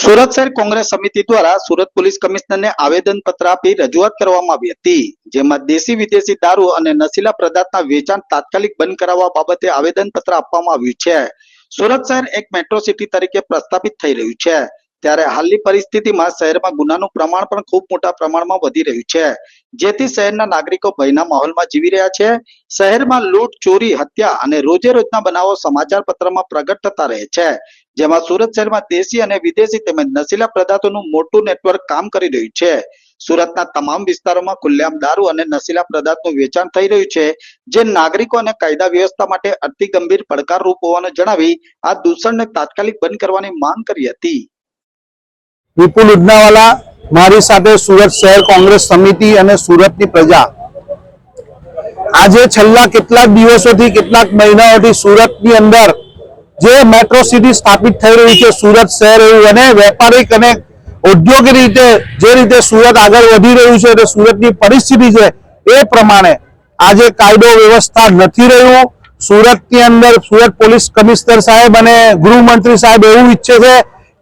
સુરત શહેર કોંગ્રેસ સમિતિ દ્વારા સુરત પોલીસ કમિશનરને આવેદન પત્ર આપી રજૂઆત કરવામાં આવી હતી, જેમાં દેશી વિદેશી દારૂ અને નશીલા પદાર્થના વેચાણ તાત્કાલિક બંધ કરાવવા બાબતે આવેદન પત્ર આપવામાં આવ્યું છે. સુરત શહેર એક મેટ્રો સિટી તરીકે પ્રસ્થાપિત થઈ રહ્યું છે. ત્યારે હાલની પરિસ્થિતિમાં શહેરમાં ગુનાનું પ્રમાણ પણ ખૂબ મોટા પ્રમાણમાં વધી રહ્યું છે. જેથી શહેરના નાગરિકો ભયના માહોલમાં જીવી રહ્યા છે. શહેરમાં લૂંટ, ચોરી, હત્યા અને રોજે રોજના બનાવો સમાચાર પત્રમાં પ્રગટ થતા રહે છે. જેમાં સુરત શહેરમાં દેશી અને વિદેશી તેમજ નશીલા પદાર્થોનું મોટું નેટવર્ક કામ કરી રહ્યું છે. સુરતના તમામ વિસ્તારોમાં ખુલ્લેઆમ દારૂ અને નશીલા પદાર્થનું વેચાણ થઈ રહ્યું છે, જે નાગરિકો અને કાયદા વ્યવસ્થા માટે અતિ ગંભીર પડકારરૂપ હોવાનું જણાવી આ દૂષણને તાત્કાલિક બંધ કરવાની માંગ કરી હતી. વિપુલ ઉડનાવાલા મારી સાથે સુરત શહેર કોંગ્રેસ સમિતિ અને સુરતની પ્રજા. આજે છેલ્લા કેટલાક દિવસોથી કેટલાક મહિનાઓથી સુરતની અંદર જે મેટ્રો સિટી સ્થાપિત થઈ રહી છે, સુરત શહેર એવું અને વેપારિક અને ઔદ્યોગિક રીતે જે રીતે સુરત આગળ વધી રહ્યું છે તે સુરતની પરિસ્થિતિ છે એ પ્રમાણે આજે કાયદો વ્યવસ્થા નથી રહ્યું. સુરતની અંદર સુરત પોલીસ કમિશનર સાહેબ અને ગૃહમંત્રી સાહેબ એવું ઈચ્છે છે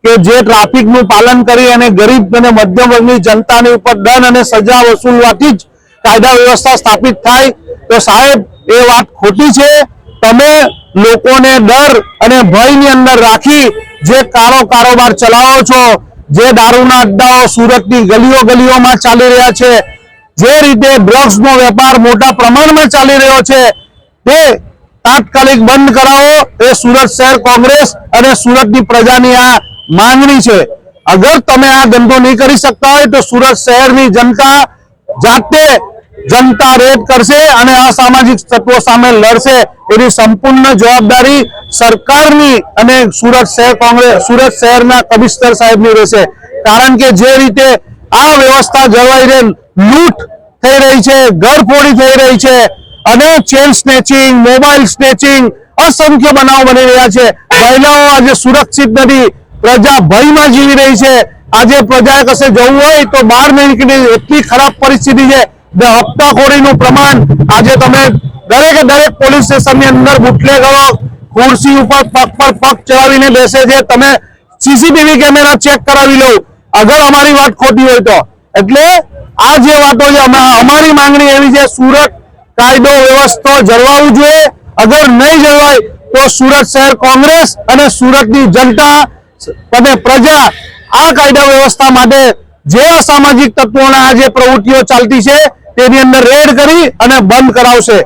કે જે ટ્રાફિકનું પાલન કરી અને ગરીબ અને મધ્યમ વર્ગની જનતાની ઉપર દંડ અને સજા વસૂલવાથી જ કાયદા વ્યવસ્થા સ્થાપિત થાય. તો સાહેબ, એ વાત ખોટી છે. તમે લોકોને ડર અને ભયની અંદર રાખી જે કાળો કારોબાર ચલાવો છો, જે દારૂના અડ્ડાઓ સુરતની ગલીઓ ગલીઓમાં ચાલી રહ્યા છે, જે રીતે ડ્રગ્સનો વેપાર મોટા પ્રમાણમાં ચાલી રહ્યો છે, તે તાત્કાલિક બંધ કરાવો. એ સુરત શહેર કોંગ્રેસ અને સુરતની પ્રજાની આ માંગણી છે. અગર તમે આ ધંધો નહીં કરી શકતા હોય તો સુરત શહેરની જનતા જાતે જનતા રેડ કરશે અને અસામાજિક તત્વો સામે લડશે એની સંપૂર્ણ જવાબદારી સરકારની અને સુરત શહેર કોંગ્રેસ સુરત શહેરના કમિશનર સાહેબની રહેશે. કારણ કે જે રીતે આ વ્યવસ્થા જળવાઈ રહે, લૂંટ થઈ રહી છે, ઘરફોડી થઈ રહી છે, અને ચેન સ્નેચિંગ મોબાઈલ સ્નેચિંગ અસંખ્ય બનાવ બની રહ્યા છે. મહિલાઓ આજે સુરક્ષિત નથી, પ્રજા ભયમાં જીવી રહી છે. આજે પ્રજાએ કશે જવું હોય તો બહાર નહીં નીકળી, એટલી ખરાબ પરિસ્થિતિ છે. જે હપ્તાખોરીનું પ્રમાણ આજે તમે દરેકે દરેક પોલીસ સ્ટેશનની અંદર બુટલેગરો ખુરશી ઉપર પગ પર પગ ચડાવીને બેસે છે. તમે સીસીટીવી કેમેરા ચેક કરાવી લો. અગર અમારી વાત ખોટી હોય તો. એટલે આ જે વાતો છે, અમે- અમારી માંગણી એવી છે, સુરત કાયદો વ્યવસ્થા જળવાવું જોઈએ. અગર નહીં જળવાય, તો સુરત શહેર કોંગ્રેસ અને સુરતની જનતા અને પ્રજા, આ કાયદા વ્યવસ્થા માટે જે અસામાજિક તત્વોના આ જે પ્રવૃત્તિઓ ચાલતી છે, તેની અંદર રેડ કરી અને બંધ કરાવશે.